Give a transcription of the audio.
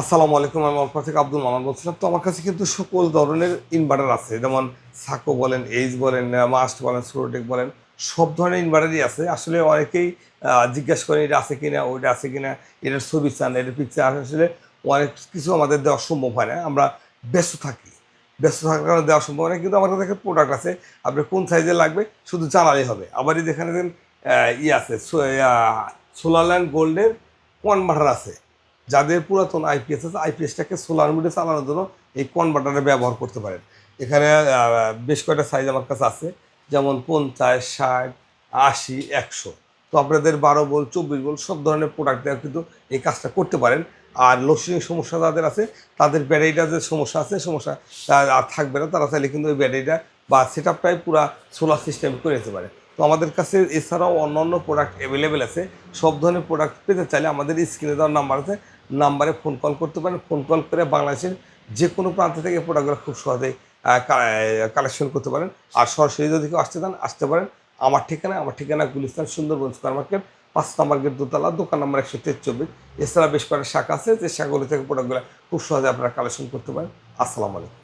আসসালামু আলাইকুম, আমি অল্প থেকে আব্দুল মামান বলছিলাম। তো আমার কাছে কিন্তু সকল ধরনের ইনভার্টার আছে, যেমন সাকো বলেন এইচ বলেন মাস্ট বলেন সোরোটেক বলেন, সব ধরনের ইনভার্টারই আছে। আসলে অনেকেই জিজ্ঞাসা করেন, এটা আছে কিনা, ওইটা আছে কিনা এটার ছবি চান এটার পিকচার আসলে অনেক কিছু আমাদের দেওয়া সম্ভব হয় না। আমরা ব্যস্ত থাকি। ব্যস্ত থাকার কারণে দেওয়া সম্ভব হয় না, কিন্তু আমার কাছে একটা প্রোডাক্ট আছে। আপনি কোন সাইজে লাগবে, শুধু জানালেই হবে। আবার যেখানে দেখেন ই আছে সোলারল্যান্ড গোল্ডের কনভার্টার আছে। যাদের পুরাতন আইপিএস আছে আইপিএসটাকে সোলার মিডে চালানোর জন্য এই কনভার্টারে ব্যবহার করতে পারেন। এখানে বেশ কয়েকটা সাইজ আমার কাছে আছে, যেমন পঞ্চাশ, ষাট, আশি, একশো। তো আপনাদের বারো বল চব্বিশ বল সব ধরনের প্রোডাক্ট দেওয়া কিন্তু এই কাজটা করতে পারেন। আর লোডশেডিং সমস্যা যাদের আছে, তাদের ব্যাটারিটা যে সমস্যা আছে সমস্যা আর থাকবে না। তারা চাইলে কিন্তু ওই ব্যাটারিটা বা সেট আপটাই পুরা সোলার সিস্টেম করে নিতে পারে। তো আমাদের কাছে এছাড়াও অন্যান্য প্রোডাক্ট অ্যাভেলেবেল আছে। সব ধরনের প্রোডাক্ট পেতে চাইলে আমাদের স্ক্রিনে দেওয়ার নাম্বার আছে। নাম্বারে ফোন কল করতে পারেন। ফোন কল করে বাংলাদেশের যে কোনো প্রান্ত থেকে প্রোডাক্টগুলো খুব সহজেই কালেকশন করতে পারেন। আর সরাসরি যদি কেউ আসতে চান, আসতে পারেন। আমার ঠিকানা আমার ঠিকানা গুলিস্তান, সুন্দরবন সুপার মার্কেট, পাঁচ নাম্বার গেট দোতলা, দোকান নাম্বার একশো তেচব্বিশ এছাড়া বেশ কয়েকটা শাখা আছে, যে শাখাগুলো থেকে প্রোডাক্টগুলো খুব সহজে আপনারা কালেকশন করতে পারেন। আসসালামু আলাইকুম।